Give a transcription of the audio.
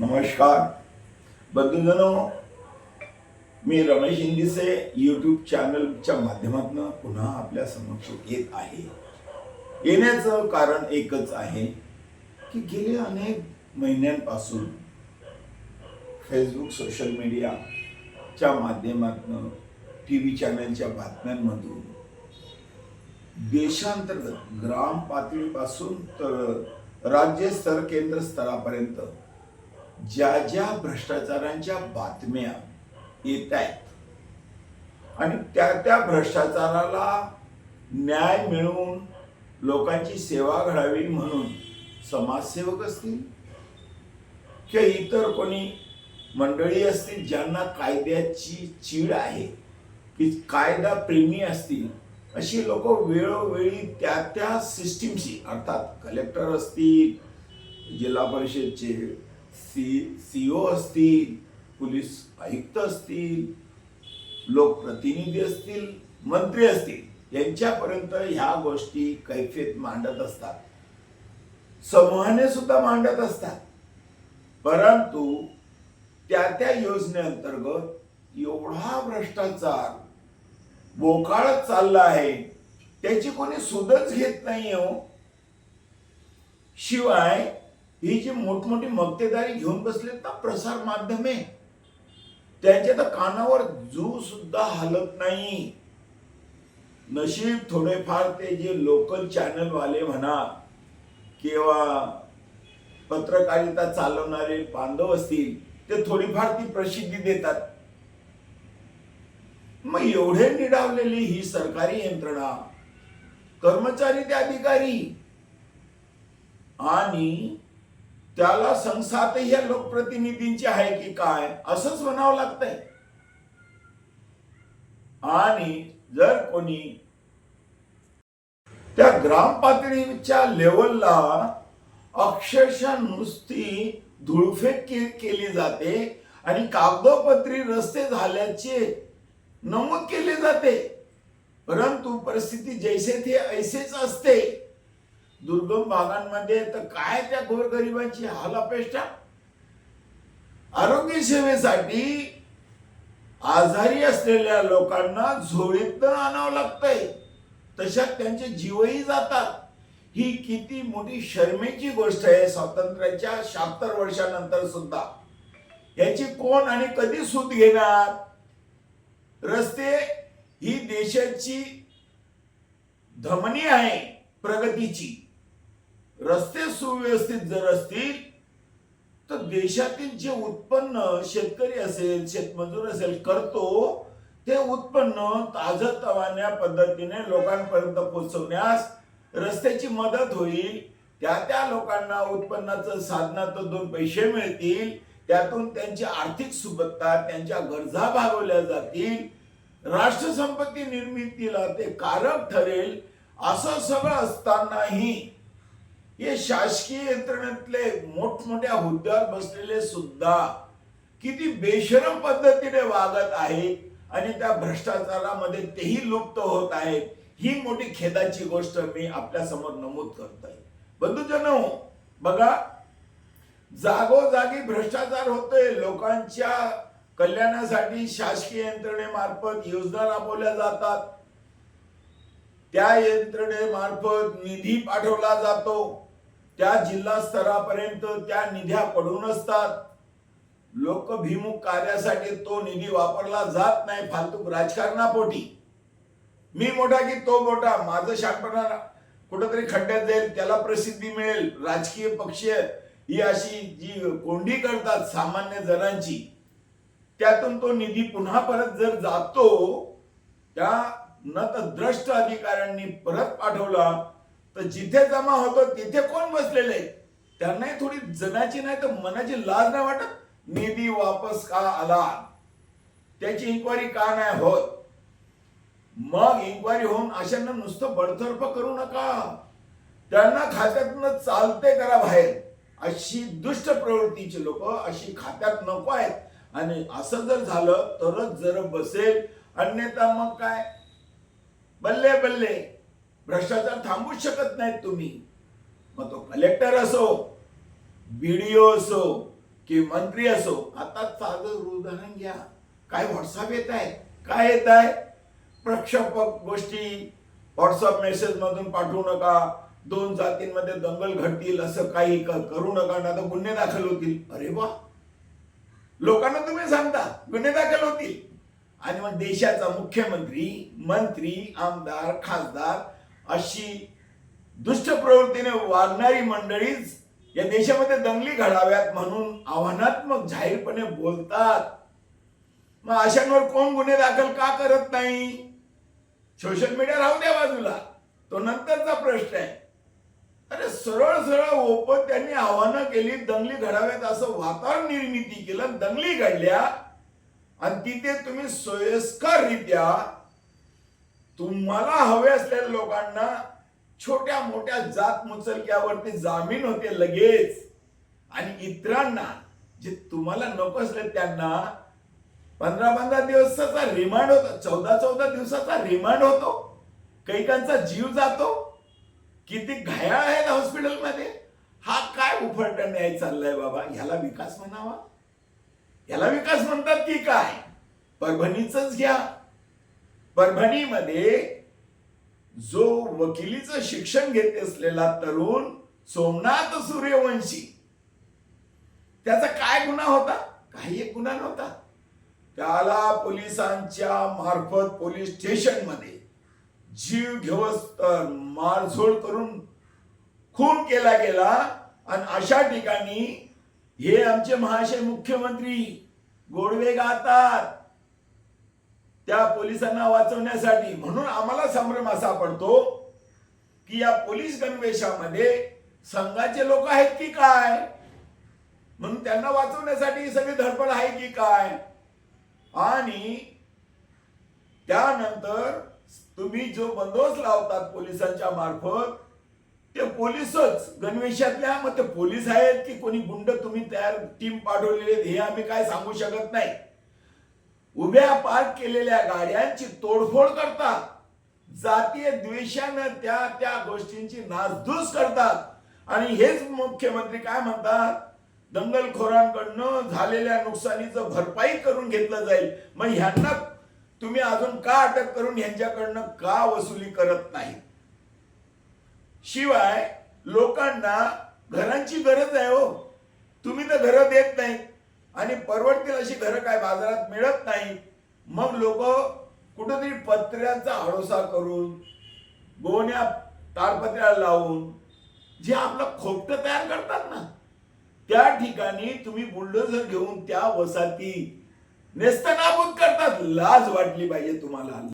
नमस्कार. बंधूजनो मी रमेश इंदिसे यूट्यूब चॅनलच्या माध्यमातून पुन्हा आपल्या समक्ष येत आहे. येण्याचं कारण एकच आहे की गेले अनेक महिन्यांपासून फेसबुक सोशल मीडियाच्या माध्यमातून टी व्ही चॅनलच्या बातम्यांमधून देशांतर्गत ग्राम पातळीपासून तर राज्य स्तर केंद्र स्तरापर्यंत ज्या ज्या भ्रष्टाचारांच्या बातम्या येत आहेत आणि त्या त्या भ्रष्टाचाराला न्याय मिळवून लोकांची सेवा घडावी म्हणून समाजसेवक असतील किंवा इतर कोणी मंडळी असतील ज्यांना कायद्याची चीड आहे की कायदा प्रेमी असतील अशी लोक वेळोवेळी त्या त्या सिस्टीमशी अर्थात कलेक्टर असतील जिल्हा परिषदचे सी सी ओ असतील पोलीस आयुक्त असतील लोकप्रतिनिधी असतील मंत्री असतील यांच्यापर्यंत ह्या गोष्टी कैफेत मांडत असतात. समूहाने सुद्धा मांडत असतात. परंतु त्या त्या योजनेअंतर्गत एवढा भ्रष्टाचार बोकाळत चालला आहे त्याची कोणी सुदच घेत नाही हो. शिवाय ही जी मोठमोठी मक्तेदारी घेऊन बसलेत ना प्रसार माध्यमे त्यांच्या तर कानावर जू सुद्धा हलत नाही. नशीब थोडेफार ते जे लोकल चॅनल वाले म्हणा किंवा पत्रकारिता चालवणारे बांधव असतील ते थोडीफार ती प्रसिद्धी देतात. मग एवढे निडावलेली ही सरकारी यंत्रणा कर्मचारी ते अधिकारी आणि त्याला संसातही या लोकप्रतिनिधींची आहे की काय? असंच म्हणावं लागतंय. आणि जर कोणी त्या ग्राम पातळीच्या लेवलला अक्षरशः नुसती धुळफेक के- केली जाते आणि कागदोपत्री रस्ते झाल्याचे नमूद केले जाते. परंतु परिस्थिती जैसे थे ऐसेच असते. दुर्गम भागांमध्ये तर काय त्या गोरगरिबांची अपेक्षा आरोग्य सेवेसाठी आजारी असलेल्या लोकांना झोळीत आणावं लागतंय. तशात त्यांचे जीवही जातात. ही किती मोठी शर्मेची गोष्ट आहे स्वातंत्र्याच्या शहात्तर वर्षानंतर सुद्धा. याची कोण आणि कधी सूत घेणार? रस्ते ही देशाची धमनी आहे प्रगतीची. रस्ते सुव्यवस्थित जर असतील तर देशातील जे उत्पन्न शेतकरी असेल शेतमजूर असेल करतो ते उत्पन्न ताजतवान्या पद्धतीने लोकांपर्यंत पोहोचवण्यास रस्त्याची मदत होईल. त्या त्या लोकांना उत्पन्नाचं साधनातून दोन पैसे मिळतील. त्यातून त्यांची आर्थिक सुबत्ता त्यांच्या गरजा भागवल्या जातील. राष्ट्रसंपत्ती निर्मितीला ते कारक ठरेल. असं सगळं असतानाही हे शासकीय यंत्रणेतले मोठमोठ्या हुद्द्यावर बसलेले सुद्धा किती बेशरम पद्धतीने वागत आहेत आणि त्या भ्रष्टाचारामध्ये तेही लुप्त होत आहेत ही मोठी खेदाची गोष्ट मी आपल्यासमोर नमूद करतोय. बंधुजनो बघा जागोजागी भ्रष्टाचार होतोय लोकांच्या कल्याणासाठी शासकीय यंत्रणेमार्फत योजना राबवल्या जातात. त्या यंत्रणेमार्फत निधी पाठवला जातो. त्या जिल्हा स्तरापर्यंत त्या निध्या पडून असतात. लोकभिमुख कार्यासाठी तो निधी वापरला जात नाही फालतू राजकारणापोटी. मी मोठा की तो मोठा माझं शानपणा कुठंतरी खड्ड्यात जाईल त्याला प्रसिद्धी मिळेल. राजकीय पक्ष ही अशी जी कोंडी करतात सामान्य जणांची त्यातून तो निधी पुन्हा परत जर जातो त्या न तर द्रष्ट अधिकाऱ्यांनी परत पाठवला तर जिथे जमा होतो तिथे कोण बसलेले त्यांनाही थोडी जनाची नाही तर मनाची लाज नाही वाटत? निधी वापस का आला? त्याची इन्क्वायरी का नाही होत? मग इन्क्वायरी होऊन अशांना नुसतं बडतर्फ करू नका. त्यांना खात्यातनं चालते करा बाहेर. अशी दुष्ट प्रवृत्तीची लोक अशी खात्यात नको आहेत. आणि असं जर झालं तरच जर बसेल अन्यथा मग काय? बल्ले बल्ले. भ्रष्टाचार थांबूच शकत नाहीत तुम्ही. मग तो कलेक्टर असो बीडीओ असो कि मंत्री असो आता साधं उदाहरण घ्या. काय व्हॉट्सअप येत आहे? काय येत आहे? प्रक्षेपक गोष्टी व्हॉट्सअप मेसेज मधून पाठवू नका. दोन जातींमध्ये दंगल घडतील असं काही करू नका. ना तर गुन्हे दाखल होतील. अरे वा! लोकांना तुम्ही सांगता गुन्हे दाखल होतील. आणि मग देशाचा मुख्यमंत्री मंत्री आमदार खासदार अशी दुष्ट प्रवृत्तीने वागणारी मंडळीच या देशामध्ये दंगली घडाव्यात म्हणून आव्हानात्मक जाहीरपणे बोलतात. मग अशांवर कोण गुन्हे दाखल का करत नाही? सोशल मीडिया राहू द्या बाजूला. तो नंतरचा प्रश्न आहे. अरे सरळ सरळ ओपन त्यांनी आव्हानं केली दंगली घडाव्यात असं वातावरण निर्मिती केलं दंगली घडल्या आणि तिथे तुम्ही सोयस्कररित्या तुम्हाला हवे असलेल्या लोकांना छोट्या मोठ्या जात मुचलक्यावरती जामीन होते लगेच. आणि इतरांना जे तुम्हाला नको असले त्यांना पंधरा पंधरा दिवसाचा रिमांड होतो चौदा चौदा दिवसाचा रिमांड होतो. कैकांचा जीव जातो. किती घायाळ आहेत हॉस्पिटलमध्ये. हा काय उफरटा न्याय चाललाय बाबा? ह्याला विकास म्हणावा? ह्याला विकास म्हणतात की काय? परभणीच घ्या. परभणीमध्ये जो वकिलीचं शिक्षण घेत असलेला तरुण सोमनाथ सूर्यवंशी त्याचा काय गुन्हा होता? काही एक गुन्हा नव्हता. त्याला पोलिसांच्या मार्फत पोलीस स्टेशनमध्ये जीव घेवस मारझोड करून खून केला गेला आणि अशा ठिकाणी हे आमचे महाशय मुख्यमंत्री गोडवे गातात. त्या पोलिसांना वाचवण्यासाठी. म्हणून आम्हाला संभ्रम असा पडतो की या पोलीस गणवेशामध्ये संघाचे लोक आहेत की काय? म्हणून त्यांना वाचवण्यासाठी सगळी धडपड आहे की काय? आणि त्यानंतर तुम्ही जो बंदोबस्त लावतात पोलिसांच्या मार्फत ते पोलीसच गणवेशातल्या मग ते पोलीस आहेत की कोणी गुंड तुम्ही तयार टीम पाठवलेले आहेत, हे आम्ही काय सांगू शकत नाही. उभ्या पार्क केलेल्या गाड्यांची तोडफोड करतात. जातीय द्वेषानं त्या त्या गोष्टींची नासधूस करतात. आणि हेच मुख्यमंत्री काय म्हणतात? दंगलखोरांकडनं झालेल्या नुकसानीचं भरपाई करून घेतलं जाईल. मग ह्यांना तुम्ही अजून का अटक करून ह्यांच्याकडनं का वसुली करत नाही? शिवाय लोकांना घरांची गरज आहे हो. तुम्ही तर घरं देत नाही आणि परवडतील अशी घरं काय बाजारात मिळत नाही. मग लोक कुठंतरी पत्र्यांचा आडोसा करून गोण्या तारपत्र्या लावून जे आपलं खोपट तयार करतात ना त्या ठिकाणी तुम्ही बुलडोझर घेऊन त्या वसाहती नेस्तनाबूत करतात. लाज वाटली पाहिजे तुम्हाला.